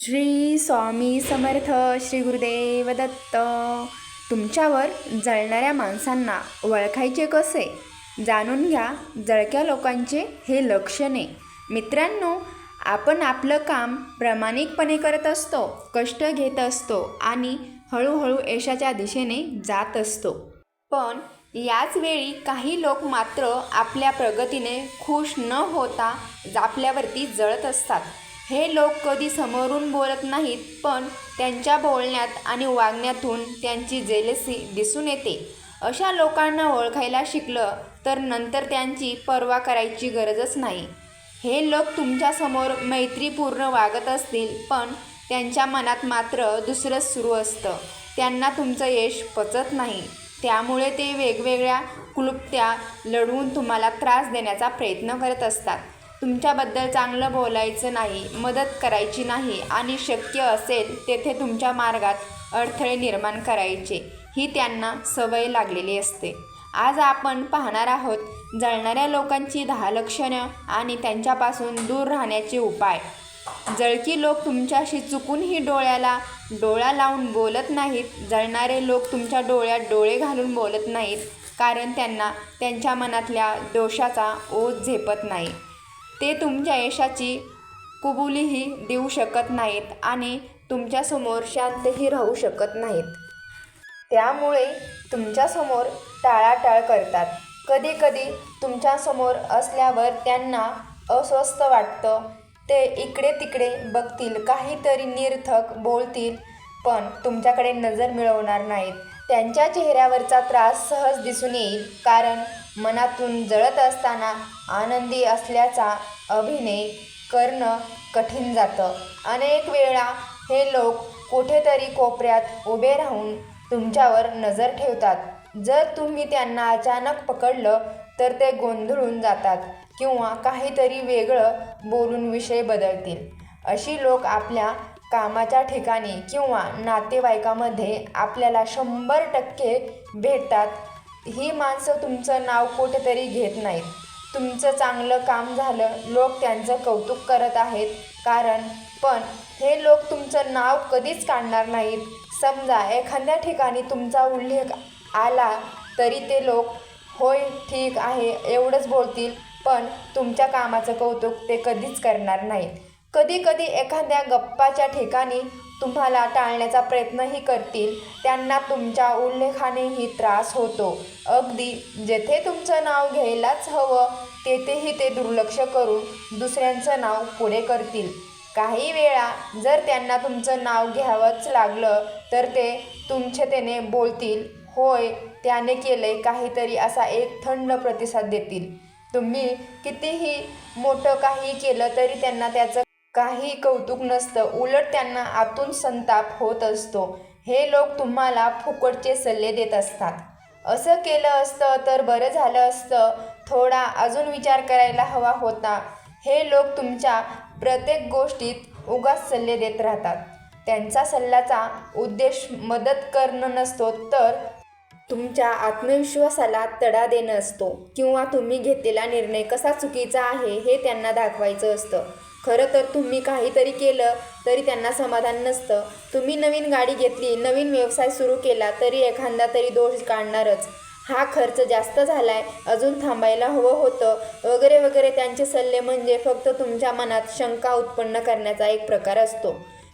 श्री स्वामी समर्थ श्री गुरुदेव दत्त. तुमच्यावर जळणाऱ्या माणसांना ओळखायचे कसे? जाणून घ्या जळक्या लोकांचे हे लक्षणे. मित्रांनो आपण आपलं काम प्रामाणिकपणे करत असतो कष्ट घेत असतो आणि हळूहळू यशाच्या दिशेने जात असतो. पण याच वेळी काही लोक मात्र आपल्या प्रगतीने खुश न होता आपल्यावरती जळत असतात. हे लोक कधी समोरून बोलत नाहीत पण त्यांच्या बोलण्यात आणि वागण्यातून त्यांची जेलसी दिसून येते. अशा लोकांना ओळखायला शिकलं तर नंतर त्यांची पर्वा करायची गरजच नाही. हे लोक तुमच्यासमोर मैत्रीपूर्ण वागत असतील पण त्यांच्या मनात मात्र दुसरंच सुरू असतं. त्यांना तुमचं यश पचत नाही. त्यामुळे ते वेगवेगळ्या क्लुप्त्या लढवून तुम्हाला त्रास देण्याचा प्रयत्न करत असतात. तुमच्याबद्दल चांगलं बोलायचं नाही मदत करायची नाही आणि शक्य असेल तेथे तुमच्या मार्गात अडथळे निर्माण करायचे ही त्यांना सवय लागलेली असते. आज आपण पाहणार आहोत जळणाऱ्या लोकांची दहा लक्षणं आणि त्यांच्यापासून दूर राहण्याचे उपाय. जळकी लोक तुमच्याशी चुकूनही डोळ्याला डोळा लावून बोलत नाहीत जळणारे लोक तुमच्या डोळ्यात डोळे घालून बोलत नाहीत कारण त्यांना त्यांच्या मनातल्या दोषाचा ओझ झेपत नाही. ते तुमच्या यशाची कुबुलीही देऊ शकत नाहीत आणि तुमच्यासमोर शांतही राहू शकत नाहीत. त्यामुळे तुमच्यासमोर टाळाटाळ करतात. कधीकधी तुमच्यासमोर असल्यावर त्यांना अस्वस्थ वाटतं. ते इकडे तिकडे बघतील काहीतरी निरर्थक बोलतील पण तुमच्याकडे नजर मिळवणार नाहीत. त्यांच्या चेहऱ्यावरचा त्रास सहज दिसून येईल कारण मनातून जळत असताना आनंदी असल्याचा अभिनय करणं कठीण जातं. अनेक वेळा हे लोक कुठेतरी कोपऱ्यात उभे राहून तुमच्यावर नजर ठेवतात. जर तुम्ही त्यांना अचानक पकडलं तर ते गोंधळून जातात किंवा काहीतरी वेगळं बोलून विषय बदलतील. अशी लोक आपल्या कामाच्या ठिकाणी किंवा नातेवाईकामध्ये आपल्याला शंभर टक्के भेटतात ही माणसं तुमचं नाव कुठेतरी घेत नाहीत. तुमचं चांगलं काम झालं लोक त्यांचं कौतुक करत आहेत. कारण पण हे लोक तुमचं नाव कधीच काढणार नाहीत. समजा एखाद्या ठिकाणी तुमचा उल्लेख आला तरी ते लोक होय ठीक आहे एवढंच बोलतील पण तुमच्या कामाचं कौतुक ते कधीच करणार नाहीत. कधी कधी एखाद्या गप्पाच्या ठिकाणी तुम्हाला टाळण्याचा प्रयत्नही करतील. त्यांना तुमच्या उल्लेखानेही त्रास होतो. अगदी जेथे तुमचं नाव घ्यायलाच हवं तेथेही ते दुर्लक्ष करून दुसऱ्यांचं नाव पुढे करतील. काही वेळा जर त्यांना तुमचं नाव घ्यावंच लागलं तर ते तुमछतेने बोलतील होय त्याने केलंय काहीतरी असा एक थंड प्रतिसाद देतील. तुम्ही कितीही मोठं काही केलं तरी त्यांना त्याचं काही कौतुक नसतं. उलट त्यांना आतून संताप होत असतो. हे लोक तुम्हाला फुकटचे सल्ले देत असतात. असं केलं असतं तर बरं झालं असतं. थोडा अजून विचार करायला हवा होता. हे लोक तुमच्या प्रत्येक गोष्टीत उगाच सल्ले देत राहतात. त्यांचा सल्ल्याचा उद्देश मदत करणं नसतो तर तुमच्या आत्मविश्वासाला तडा देणं असतो. किंवा तुम्ही घेतलेला निर्णय कसा चुकीचा आहे हे त्यांना दाखवायचं असतं. खरं तर तुम्ही काहीतरी केलं तरी त्यांना समाधान नसतं. तुम्ही नवीन गाडी घेतली नवीन व्यवसाय सुरू केला तरी एखादा तरी दोष काढणारच. हा खर्च जास्त झालाय अजून थांबायला हवं होतं. वगैरे वगैरे त्यांचे सल्ले म्हणजे फक्त तुमच्या मनात शंका उत्पन्न करण्याचा एक प्रकार असतो.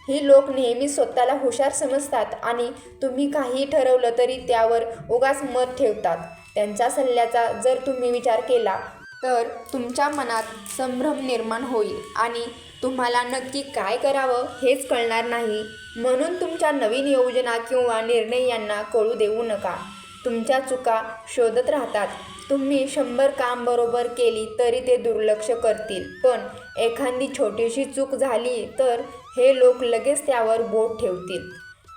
ही लोक नेहमी स्वतःला हुशार समजतात आणि तुम्ही काही ठरवलं तरी त्यावर उगाच मत ठेवतात. त्यांच्या सल्ल्याचा जर तुम्ही विचार केला तर तुमच्या मनात संभ्रम निर्माण होईल आणि तुम्हाला नक्की काय करावं हेच कळणार नाही. म्हणून तुमच्या नवीन योजना किंवा निर्णय यांना कळू देऊ नका. तुमच्या चुका शोधत राहतात. तुम्ही शंभर काम बरोबर केली तरी ते दुर्लक्ष करतील. पण एखादी छोटीशी चूक झाली तर हे लोक लगेच त्यावर बोट ठेवतील.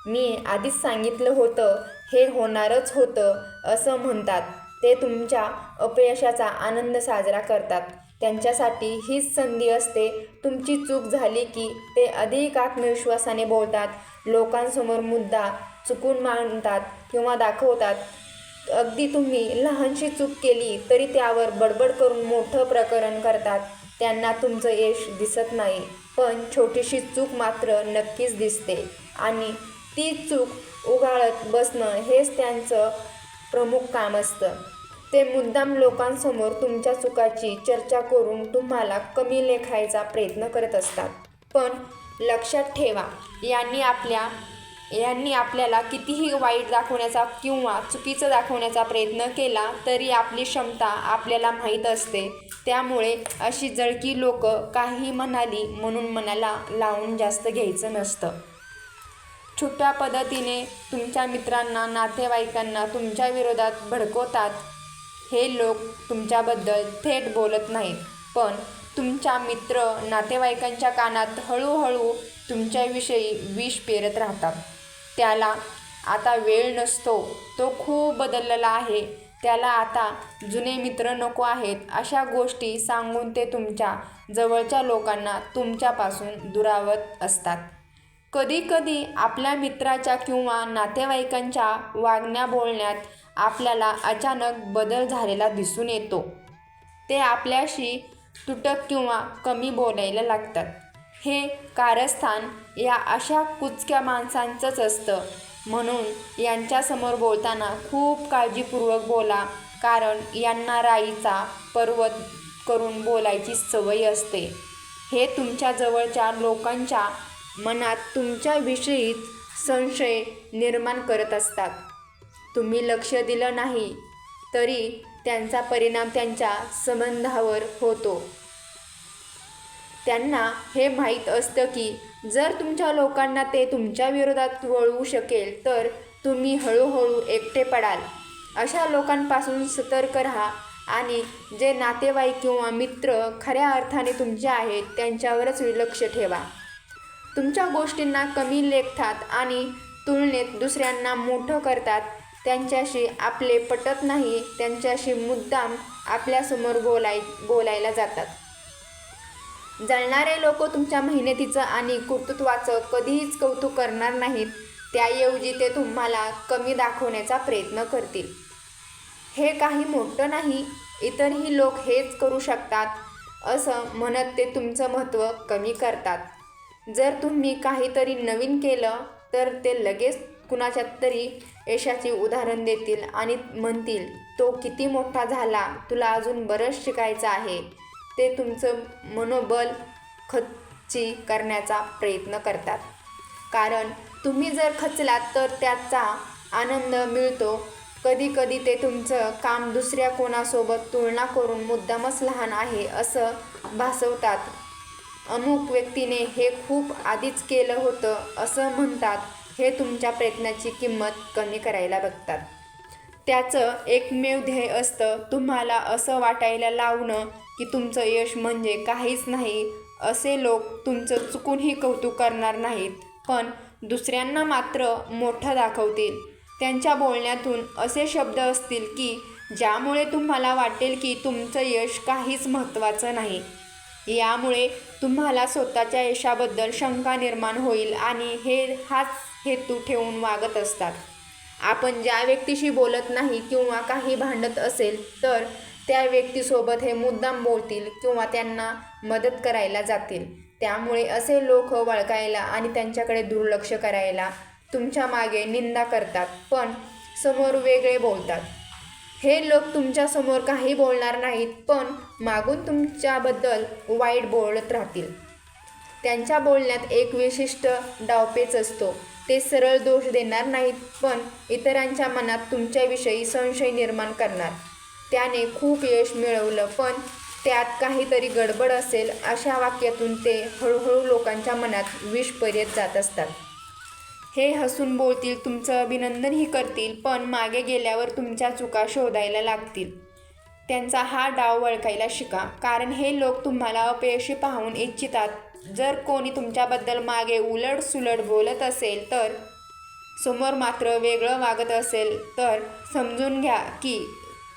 मी आधीच सांगितलं होतं हे होणारच होतं असं म्हणतात. ते तुमच्या अपयशाचा आनंद साजरा करतात. त्यांच्यासाठी हीच संधी असते. तुमची चूक झाली की ते अधिक आत्मविश्वासाने बोलतात. लोकांसमोर मुद्दा चुकून मांडतात किंवा दाखवतात. अगदी तुम्ही लहानशी चूक केली तरी त्यावर बडबड करून मोठं प्रकरण करतात. त्यांना तुमचं यश दिसत नाही. पण छोटीशी चूक मात्र नक्कीच दिसते. आणि ती चूक उगाळत बसणं हेच त्यांचं प्रमुख काम असतं. ते मुद्दाम लोकांसमोर तुमच्या चुकाची चर्चा करून तुम्हाला कमी लेखायचा प्रयत्न करत असतात. पण लक्षात ठेवा यांनी आपल्या यांनी आपल्याला कितीही वाईट दाखवण्याचा किंवा चुकीचं दाखवण्याचा प्रयत्न केला तरी आपली क्षमता आपल्याला माहीत असते. त्यामुळे अशी जळकी लोक काही म्हणाली म्हणून मनाला लावून जास्त घ्यायचं नसतं. छुप्या पद्धतीने तुमच्या मित्रांना नातेवाईकांना तुमच्या विरोधात भडकवतात. हे लोक तुमच्याबद्दल थेट बोलत नाहीत. पण तुमच्या मित्र नातेवाईकांच्या कानात हळूहळू तुमच्याविषयी विष पेरत राहतात. त्याला आता वेळ नसतो. तो खूप बदललेला आहे. त्याला आता जुने मित्र नको आहेत अशा गोष्टी सांगून ते तुमच्या जवळच्या लोकांना तुमच्यापासून दुरावत असतात. कधीकधी आपल्या मित्राच्या किंवा नातेवाईकांच्या वागण्या बोलण्यात आपल्याला अचानक बदल झालेला दिसून येतो. ते आपल्याशी तुटक किंवा कमी बोलायला लागतात. हे कारस्थान या अशा कुचक्या माणसांचंच असतं. म्हणून यांच्यासमोर बोलताना खूप काळजीपूर्वक बोला कारण यांना राईचा पर्वत करून बोलायची सवय असते. हे तुमच्या जवळच्या लोकांच्या मनात तुमच्याविषयीच संशय निर्माण करत असतात. तुम्ही लक्ष दिलं नाही तरी त्यांचा परिणाम त्यांच्या संबंधावर होतो. त्यांना हे माहीत असतं की जर तुमच्या लोकांना ते तुमच्या विरोधात वळवू शकेल तर तुम्ही हळूहळू एकटे पडाल. अशा लोकांपासून सतर्क राहा आणि जे नातेवाईक किंवा मित्र खऱ्या अर्थाने तुमचे आहेत त्यांच्यावरच लक्ष ठेवा. तुमच्या गोष्टींना कमी लेखतात आणि तुलनेत दुसऱ्यांना मोठं करतात. त्यांच्याशी आपले पटत नाही त्यांच्याशी मुद्दाम आपल्यासमोर बोलाय बोलायला जातात. जळणारे लोक तुमच्या मेहनतीचं आणि कर्तृत्वाचं कधीच कौतुक करणार नाहीत. त्याऐवजी ते तुम्हाला कमी दाखवण्याचा प्रयत्न करतील. हे काही मोठं नाही इतरही लोक हेच करू शकतात असं म्हणत ते तुमचं महत्त्व कमी करतात. जर तुम्ही काहीतरी नवीन केलं तर ते लगेच कुणाच्या तरी यशाचे उदाहरण देतील आणि म्हणतील तो किती मोठा झाला तुला अजून बरंच शिकायचं आहे. ते तुमचं मनोबल खच्ची करण्याचा प्रयत्न करतात. कारण तुम्ही जर खचलात तर त्याचा आनंद मिळतो. कधी कधी ते तुमचं काम दुसऱ्या कोणासोबत तुलना करून मुद्दामच लहान आहे असं भासवतात. अमुक व्यक्तीने हे खूप आधीच केलं होतं असं म्हणतात हे तुमच्या प्रयत्नाची किंमत कमी करायला बघतात. त्याचं एकमेव ध्येय असतं तुम्हाला असं वाटायला लावणं की तुमचं यश म्हणजे काहीच नाही असे लोक तुमचं चुकूनही कौतुक करणार नाहीत पण दुसऱ्यांना मात्र मोठं दाखवतील. त्यांच्या बोलण्यातून असे शब्द असतील की ज्यामुळे तुम्हाला वाटेल की तुमचं यश काहीच महत्त्वाचं नाही. यामुळे तुम्हाला स्वतःच्या यशाबद्दल शंका निर्माण होईल आणि हे हाच हेतू ठेवून वागत असतात. आपण ज्या व्यक्तीशी बोलत नाही किंवा काही भांडत असेल तर त्या व्यक्तीसोबत हे मुद्दाम बोलतील किंवा त्यांना मदत करायला जातील. त्यामुळे असे लोक वळखायला आणि त्यांच्याकडे दुर्लक्ष करायला तुमच्या मागे निंदा करतात पण समोर वेगळे बोलतात. हे लोक तुमच्यासमोर काही बोलणार नाहीत पण मागून तुमच्याबद्दल वाईट बोलत राहतील. त्यांच्या बोलण्यात एक विशिष्ट डावपेच असतो. ते सरळ दोष देणार नाहीत पण इतरांच्या मनात तुमच्याविषयी संशय निर्माण करणार. त्याने खूप यश मिळवलं पण त्यात काहीतरी गडबड असेल अशा वाक्यातून ते हळूहळू लोकांच्या मनात विष पर्यत जात असतात. हे हसून बोलतील तुमचं अभिनंदनही करतील पण मागे गेल्यावर तुमच्या चुका शोधायला लागतील. त्यांचा हा डाव वळखायला शिका कारण हे लोक तुम्हाला अपयशी पाहून इच्छितात. जर कोणी तुमच्याबद्दल मागे उलट सुलट बोलत असेल तर समोर मात्र वेगळं वागत असेल तर समजून घ्या की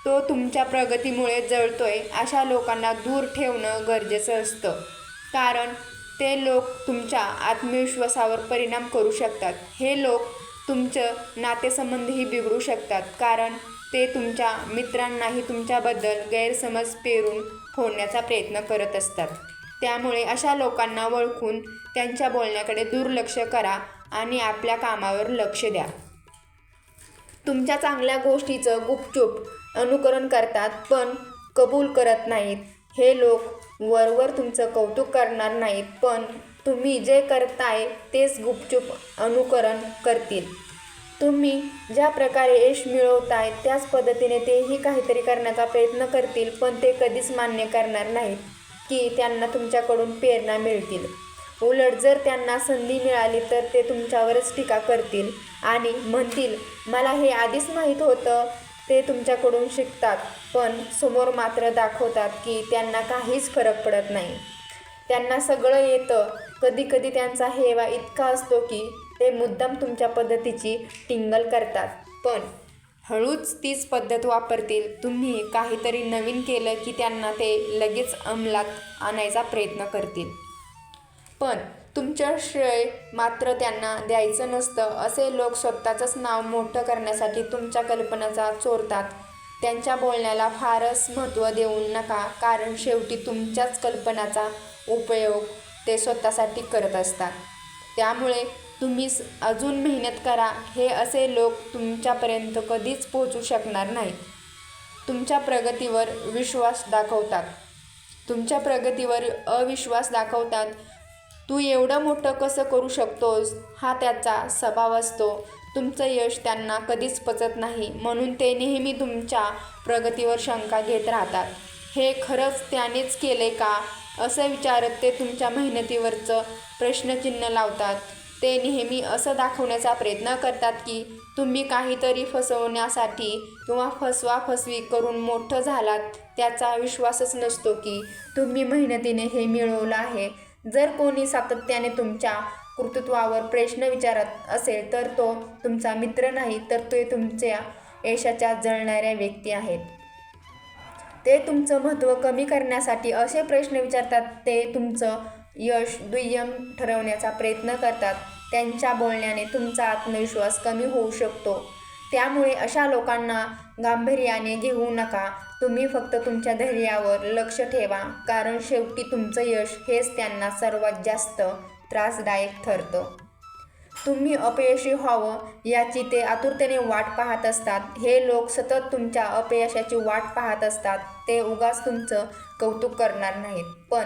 तो तुमच्या प्रगतीमुळे जळतोय अशा लोकांना दूर ठेवणं गरजेचं असतं. कारण ते लोक तुमच्या आत्मविश्वासावर परिणाम करू शकतात. हे लोक तुमचं नातेसंबंधही बिघडू शकतात कारण ते तुमच्या मित्रांनाही तुमच्याबद्दल गैरसमज पेरून फोडण्याचा प्रयत्न करत असतात. त्यामुळे अशा लोकांना ओळखून त्यांच्या बोलण्याकडे दुर्लक्ष करा आणि आपल्या कामावर लक्ष द्या. तुमच्या चांगल्या गोष्टीचं गुपचूप अनुकरण करतात पण कबूल करत नाहीत. हे लोक वरवर तुमचं कौतुक करणार नाहीत पण तुम्ही जे करताय तेच गुपचूप अनुकरण करतील. तुम्ही ज्या प्रकारे यश मिळवताय त्याच पद्धतीने तेही काहीतरी करण्याचा प्रयत्न करतील पण ते कधीच मान्य करणार नाहीत की त्यांना तुमच्याकडून प्रेरणा मिळतील. उलट जर त्यांना संधी मिळाली तर ते तुमच्यावरच टीका करतील आणि म्हणतील मला हे आधीच माहीत होतं ते तुमच्याकडून शिकतात पण समोर मात्र दाखवतात की त्यांना काहीच फरक पडत नाही. त्यांना सगळं येतं. कधी कधी त्यांचा हेवा इतका असतो की ते मुद्दाम तुमच्या पद्धतीची टिंगल करतात. पण हळूच तीच पद्धत वापरतील. तुम्ही काहीतरी नवीन केलं की त्यांना ते लगेच अंमलात आणायचा प्रयत्न करतील. पण तुमचं श्रेय मात्र त्यांना द्यायचं नसतं असे लोक स्वतःचंच नाव मोठं करण्यासाठी तुमच्या कल्पनाचा चोरतात त्यांच्या बोलण्याला फारच महत्त्व देऊ नका कारण शेवटी तुमच्याच कल्पनाचा उपयोग ते स्वतःसाठी करत असतात. त्यामुळे तुम्ही अजून मेहनत करा हे असे लोक तुमच्यापर्यंत कधीच पोहोचू शकणार नाहीत. तुमच्या प्रगतीवर विश्वास दाखवतात. तुमच्या प्रगतीवर अविश्वास दाखवतात. तू एवढं मोठं कसं करू शकतोस? हा त्याचा स्वभाव असतो. तुमचं यश त्यांना कधीच पचत नाही. म्हणून ते नेहमी तुमच्या प्रगतीवर शंका घेत राहतात. हे खरंच त्यानेच केले का? असं विचारत ते तुमच्या मेहनतीवरचं प्रश्नचिन्ह लावतात. ते नेहमी असं दाखवण्याचा प्रयत्न करतात की तुम्ही काहीतरी फसवण्यासाठी किंवा फसवा फसवी करून मोठं झालात त्याचा विश्वासच नसतो की तुम्ही मेहनतीने हे मिळवलं आहे. जर कोणी सातत्याने तुमच्या कर्तृत्वावर प्रश्न विचारत असेल तर तो तुमचा मित्र नाही तर ते तुमच्या यशाच्या जळणाऱ्या व्यक्ती आहेत. ते तुमचं महत्त्व कमी करण्यासाठी असे प्रश्न विचारतात ते तुमचं यश दुय्यम ठरवण्याचा प्रयत्न करतात. त्यांच्या बोलण्याने तुमचा आत्मविश्वास कमी होऊ शकतो. त्यामुळे अशा लोकांना गांभीर्याने घेऊ नका. तुम्ही फक्त तुमच्या धैर्यावर लक्ष ठेवा. कारण शेवटी तुमचं यश हेच त्यांना सर्वात जास्त त्रासदायक ठरतं. तुम्ही अपयशी व्हावं याची ते आतुरतेने वाट पाहत असतात. हे लोक सतत तुमच्या अपयशाची वाट पाहत असतात. ते उगाच तुमचं कौतुक करणार नाहीत. पण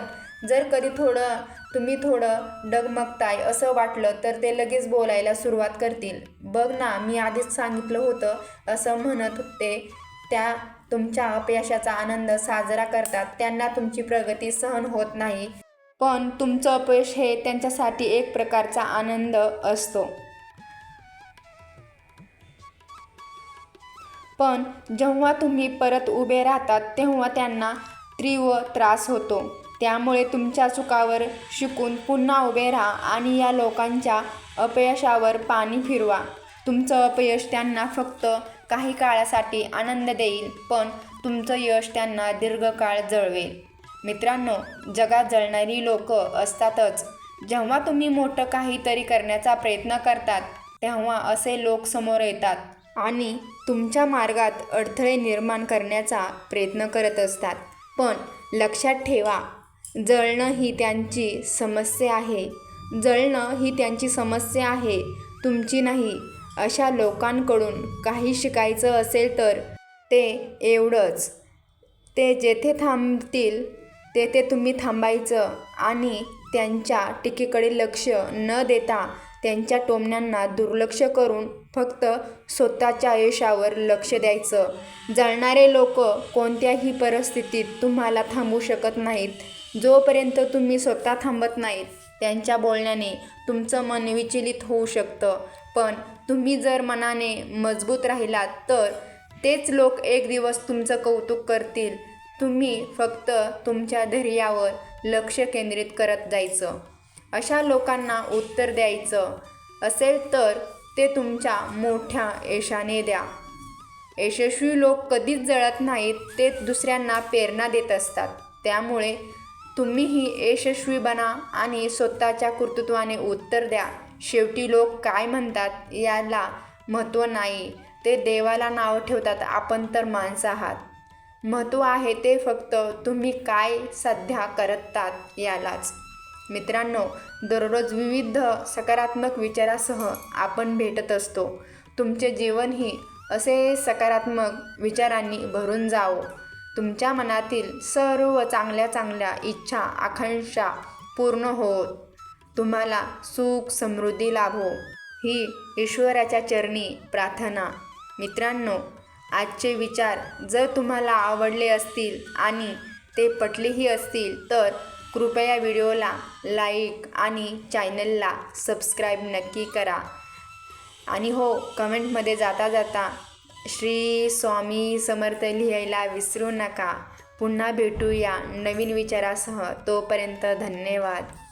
जर कधी थोडं तुम्ही थोडं डगमगताय असं वाटलं तर ते लगेच बोलायला सुरुवात करतील. बघ ना मी आधीच सांगितलं होतं असं म्हणत ते त्या तुमच्या अपयशाचा आनंद साजरा करतात. त्यांना तुमची प्रगती सहन होत नाही. पण तुमचं अपयश हे त्यांच्यासाठी एक प्रकारचा आनंद असतो. पण जेव्हा तुम्ही परत उभे राहतात तेव्हा त्यांना तीव्र त्रास होतो. त्यामुळे तुमच्या चुकावर शिकून पुन्हा उभे राहा आणि या लोकांच्या अपयशावर पाणी फिरवा. तुमचं अपयश त्यांना फक्त काही काळासाठी आनंद देईल पण तुमचं यश त्यांना दीर्घकाळ जळवेल. मित्रांनो जगात जळणारी लोक असतातच. जेव्हा तुम्ही मोठं काहीतरी करण्याचा प्रयत्न करतात तेव्हा असे लोक समोर येतात आणि तुमच्या मार्गात अडथळे निर्माण करण्याचा प्रयत्न करत असतात. पण लक्षात ठेवा जळणं ही त्यांची समस्या आहे. जळणं ही त्यांची समस्या आहे तुमची नाही. अशा लोकांकडून काही शिकायचं असेल तर ते एवढंच. ते जेथे थांबतील तेथे तुम्ही थांबायचं आणि त्यांच्या टीकेकडे लक्ष न देता त्यांच्या टोमण्यांना दुर्लक्ष करून फक्त स्वतःच्या आयुष्यावर लक्ष द्यायचं. जळणारे लोक कोणत्याही परिस्थितीत तुम्हाला थांबू शकत नाहीत. जोपर्यंत तुम्ही स्वतः थांबत नाहीत त्यांच्या बोलण्याने तुमचं मन विचलित होऊ शकतं. पण तुम्ही जर मनाने मजबूत राहिलात तर तेच लोक एक दिवस तुमचं कौतुक करतील. तुम्ही फक्त तुमच्या धैर्यावर लक्ष केंद्रित करत जायचं. अशा लोकांना उत्तर द्यायचं असेल तर ते तुमच्या मोठ्या यशाने द्या. यशस्वी लोक कधीच जळत नाहीत ते दुसऱ्यांना प्रेरणा देत असतात. त्यामुळे तुम्हीही यशस्वी बना आणि स्वतःच्या कर्तृत्वाने उत्तर द्या. शेवटी लोक काय म्हणतात याला महत्त्व नाही. ते देवाला नाव ठेवतात. आपण तर माणसं आहात. महत्त्व आहे ते फक्त तुम्ही काय सध्या करतात यालाच. मित्रांनो दररोज विविध सकारात्मक विचारासह आपण भेटत असतो. तुमचे जीवनही असे सकारात्मक विचारांनी भरून जावं. तुमच्या मनातील सर्व चांगल्या चांगल्या इच्छा आकांक्षा पूर्ण होत. तुम्हाला सुख समृद्धी लाभो. ही ईश्वराच्या चरणी प्रार्थना. मित्रांनो आजचे विचार जर तुम्हाला आवडले असतील आणि ते पटलेही असतील तर कृपया व्हिडिओला लाईक आणि चॅनलला सबस्क्राईब नक्की करा. आणि हो कमेंटमध्ये जाता जाता श्री स्वामी समर्थ लिहायला विसरू नका. पुन्हा भेटूया नवीन विचारासह. तोपर्यंत धन्यवाद.